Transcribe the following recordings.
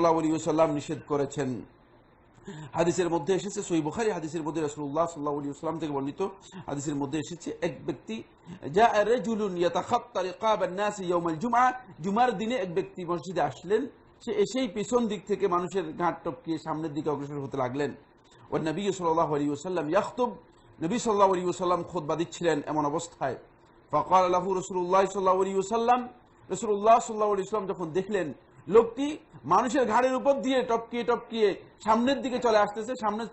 নিষেধ করেছেন। হাদিসের মধ্যে এসেছে হাদিসের মধ্যে রসুল্লাহ থেকে বর্ণিত হাদিসের মধ্যে এসেছে, এক ব্যক্তি জুমার দিনে এক ব্যক্তি মসজিদে আসলেন, সে এসেই পিছন দিক থেকে মানুষের ঘাট টপকিয়ে সামনের দিকে অগ্রসর হতে লাগলেন। ও নবী সাল্লাহ আলী ওসাল্লাম নবী সাল্লাহ আলী ওসাল্লাম খোদবা দিচ্ছিলেন এমন অবস্থায়। ফকাল আল্লাহু রসুল্লাহ সাল্লাহ আলী ওসাল্লাম রসুল্লাহ সাল্লাহ আলী ইসলাম যখন দেখলেন লোকটি মানুষের ঘাড়ের উপর দিয়ে টপকিয়ে টপকিয়ে সামনের দিকে চলে আসতেছে, সামনের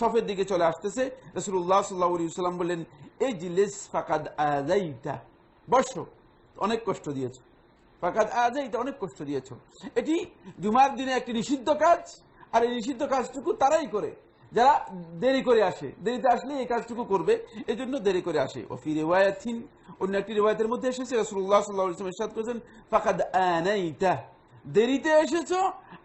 সফের দিকে চলে আসতেছে। রসুল্লাহ সাল্লাহ আলী সাল্লাম বললেন এই জিলেস ফাকাদ আজাইটা বর্ষ অনেক কষ্ট দিয়েছে। ফাকাদ আজাইটা অনেক কষ্ট দিয়েছ। এটি জুমার দিনে একটি নিষিদ্ধ কাজ, আর এই নিষিদ্ধ কাজটুকু তারাই করে। যারা দেরি করে আসে, দেরিতে আসলে এই কাজটুকু করবে এই জন্য দেরি করে আসে। ও ফি রেওয়ায়াতিন, অন্য একটি রেওয়ায়তের মধ্যে এসেছে রসুল্লাহ সাল্লাহ ইসলাম ইরশাদ করেছেন, ফাকাদ আনাইতা। দেরিতে এসেছ,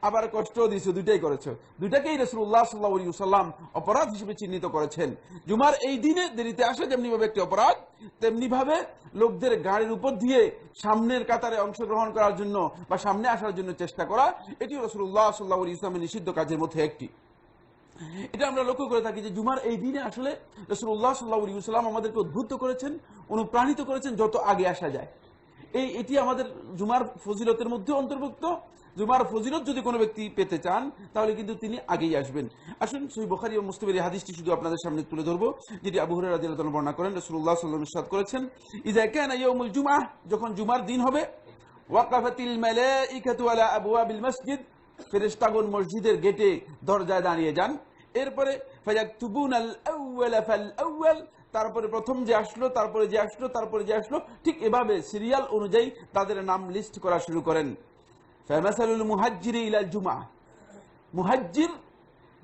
আবার কষ্ট দিয়েছ দুইটাই করেছ। দুইটাকেই রসুল্লাহ সাল্লাহ সাল্লাম অপরাধ হিসেবে চিহ্নিত করেছেন। জুমার এই দিনে দেরিতে আসা যেমনি ভাবে একটি অপরাধ তেমনি ভাবে লোকদের গাড়ির উপর দিয়ে সামনের কাতারে অংশগ্রহণ করার জন্য বা সামনে আসার জন্য চেষ্টা করা এটি রসুল্লাহ সাল্লাহ ইসলামের নিষিদ্ধ কাজের মধ্যে একটি। এটা আমরা লক্ষ্য করে থাকি যে জুমার এই দিনে আসলে রসুল্লাহ সাল্লাহ সাল্লাম আমাদেরকে উদ্বুদ্ধ করেছেন, অনুপ্রাণিত করেছেন যত আগে আসা যায়। এই, এটি আমাদের জুমার ফজিলতের মধ্যে অন্তর্ভুক্ত। জুমার ফজিলত যদি কোনো ব্যক্তি পেতে চান, তাহলে কিন্তু তিনি আগেই আসবেন। আসুন সই বখারি ও মুস্তফির এই হাদিসটি শুধু আপনাদের সামনে তুলে ধরবো, যেটি আবু হুরায়রা রাদিয়াল্লাহু তাআলা বর্ণনা করেন সাল্লাল্লাহু আলাইহি ওয়াসাল্লাম করেছেন, ইযা কানা ইয়াউমুল জুমআহ যখন জুমার দিন হবে, ওয়াকাফাতিল মালাইকাতু আলা আবওয়াবিল মসজিদ ফেরেশতাগণ মসজিদের গেটে দরজায় দাঁড়িয়ে যান। এরপরে ফায়াকতুবুন আল আউয়াল ফাল আউয়াল তারপরে প্রথম যে আসলো, তারপরে যে আসলো, তারপরে যে আসলো, ঠিক এভাবে সিরিয়াল অনুযায়ী তাদের নাম লিস্ট করা শুরু করেন। ফেমাসালুল মুহাজ্জির ইলাল জুমা। মুহাজ্জির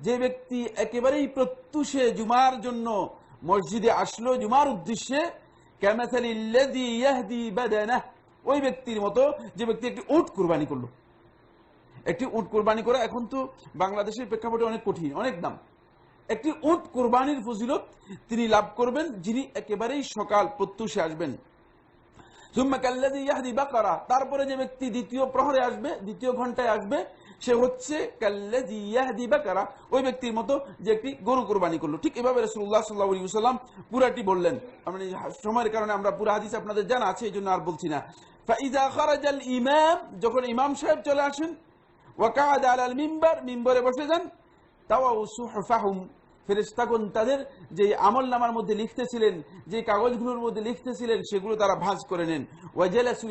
যে ব্যক্তি একেবারেই প্রত্যুষে জুমার জন্য মসজিদে আসলো, জুমার উদ্দেশ্যে ওই ব্যক্তির মতো যে ব্যক্তি একটি উট কুরবানি করল। একটি উট কোরবানি করা এখন তো বাংলাদেশের প্রেক্ষাপটে অনেক কঠিন, অনেক দাম। একটি উট কোরবানির ফজিলত তিনি লাভ করবেন, যিনি একেবারেই সকাল প্রত্যুষে আসবেন। তারপরে যে ব্যক্তি দ্বিতীয় প্রহরে আসবে, দ্বিতীয় ঘন্টায় আসবে, সে হচ্ছে ওই ব্যক্তির মতো যে একটি গরু কোরবানি করল। ঠিক এভাবে রসুল্লাহ সাল্লাহ সাল্লাম পুরাটি বললেন। আমরা সময়ের কারণে আমরা পুরা হাদিস আপনাদের জানা আছে, এই জন্য আর বলছি না। ইমাম যখন ইমাম সাহেব চলে আসেন ওয়াকাদ আলাল মিম্বার মিম্বরে বসে যান তাওয়াউ সুহফাহুম ফেরেশতাগণ তাদের যে আমল নামার মধ্যে লিখতেছিলেন যে কাগজগুলোর মধ্যে লিখতেছিলেন, সেগুলো তারা ভাঁজ করে নেন। ওয়াজালাসু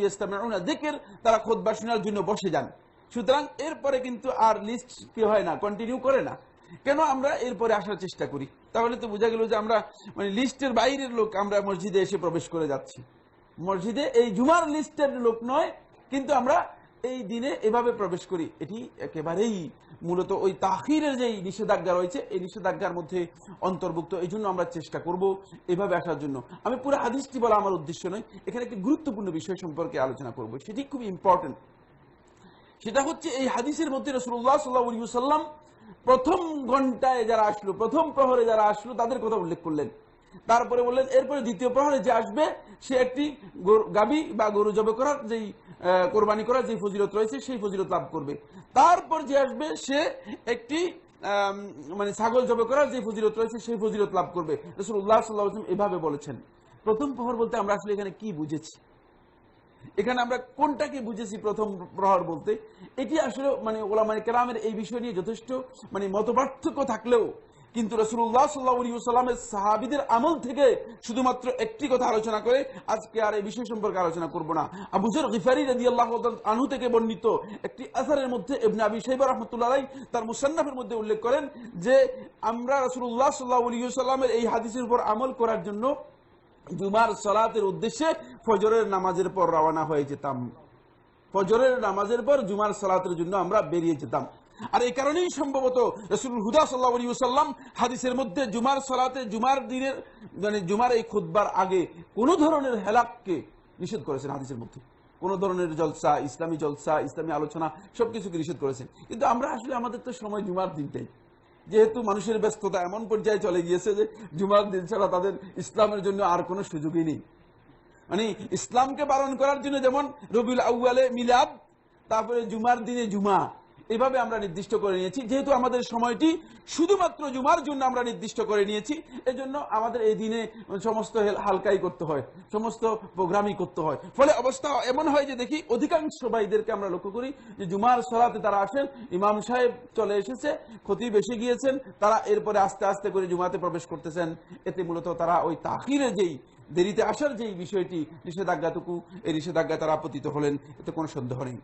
যিকর, তারা খুতবা শোনার জন্য বসে যান। সুতরাং এরপরে কিন্তু আর লিস্ট কি হয় না কন্টিনিউ করে না। কেন আমরা এরপরে আসার চেষ্টা করি? তাহলে তো বোঝা গেল যে আমরা মানে লিস্টের বাইরের লোক আমরা মসজিদে এসে প্রবেশ করে যাচ্ছি। মসজিদে এই জুমার লিস্টের লোক নয়, কিন্তু আমরা এই দিনে এভাবে প্রবেশ করি, এটি একেবারেই মূলত ওই তাহিরের যে নিষেধাজ্ঞা রয়েছে, এই নিষেধাজ্ঞার মধ্যে অন্তর্ভুক্ত, এই জন্য আমরা চেষ্টা করব এভাবে আসার জন্য। আমি পুরো হাদিসটি বলা আমার উদ্দেশ্য নয়, এখানে একটি গুরুত্বপূর্ণ বিষয় সম্পর্কে আলোচনা করব, সেটি খুব ইম্পর্টেন্ট সেটা হচ্ছে এই হাদিসের মধ্যে রসুল্লাহ সাল্লাহ সাল্লাম প্রথম ঘন্টায় যারা আসলো, প্রথম প্রহরে যারা আসলো, তাদের কথা উল্লেখ করলেন। তারপরে বললেন, এরপরে দ্বিতীয় প্রহরে যে আসবে, সে একটি গাবি বা গরু জবে করার যেই কোরবানি করার যে ফজিলত রয়েছে, সেই ফজিলত লাভ করবে। তারপর যে আসবে, সে একটি মানে ছাগল জবে করার যে ফজিলত রয়েছে, সেই ফজিলত লাভ করবে। রসুল্লাহ সাল্লাহ এভাবে বলেছেন। প্রথম প্রহর বলতে আমরা আসলে এখানে কি বুঝেছি? এখানে আমরা কোনটাকে বুঝেছি প্রথম প্রহর বলতে? এটি আসলে মানে ওলামানি কেরামের এই বিষয় নিয়ে যথেষ্ট মানে মতপার্থক্য থাকলেও কিন্তু রসুল্লাহ সাল্লাহামের সাহাবিদের আমল থেকে শুধুমাত্র একটি কথা আলোচনা করে আজকে আর এই বিষয় সম্পর্কে আলোচনা করব না। আবুজর গিফারি রাজি আল্লাহ আনহু থেকে বর্ণিত একটি আসারের মধ্যে এবনে আবি সাইবা রহমতুল্লাহ তার মুসান্নাফের মধ্যে উল্লেখ করেন যে আমরা রসুল্লাহ সাল্লাহ সাল্লামের এই হাদিসের উপর আমল করার জন্য জুমার সলাতের উদ্দেশ্যে ফজরের নামাজের পর রওনা হয়ে যেতাম। ফজরের নামাজের পর জুমার সলাতের জন্য আমরা বেরিয়ে যেতাম। আর এই কারণেই সম্ভবত রসুল হুদা সাল্লাহাম হাদিসের মধ্যে জুমার সলাতে, জুমার দিনের মানে জুমার এই খুদ্বার আগে কোন ধরনের হেলাককে নিষেধ করেছেন হাদিসের মধ্যে। কোন ধরনের জলসা, ইসলামী জলসা, ইসলামী আলোচনা সবকিছুকে নিষেধ করেছেন। কিন্তু আমরা আসলে আমাদের তো সময় জুমার দিনটাই যেহেতু মানুষের ব্যস্ততা এমন পর্যায়ে চলে গিয়েছে যে জুমার দিন ছাড়া তাদের ইসলামের জন্য আর কোনো সুযোগই নেই। মানে ইসলামকে পালন করার জন্য যেমন রবিউল আউ্বালে মিলাদ, তারপরে জুমার দিনে জুমা এইভাবে আমরা নির্দিষ্ট করে নিয়েছি। যেহেতু আমাদের সময়টি শুধুমাত্র জুমার জন্য আমরা নির্দিষ্ট করে নিয়েছি, এজন্য আমাদের এই দিনে সমস্ত হালকাই করতে হয়, সমস্ত প্রোগ্রামই করতে হয়। ফলে অবস্থা এমন হয় যে দেখি অধিকাংশ ভাইদেরকে আমরা লক্ষ্য করি যে জুমার সলাতে তারা আসেন, ইমাম সাহেব চলে এসেছে ক্ষতি এসে গিয়েছেন, তারা এরপরে আস্তে আস্তে করে জুমাতে প্রবেশ করতেছেন। এতে মূলত তারা ওই তাকিরে যেই দেরিতে আসার যেই বিষয়টি নিষেধাজ্ঞাটুকু, এই নিষেধাজ্ঞা তারা আপতিত হলেন, এতে কোনো সন্দেহ নেই।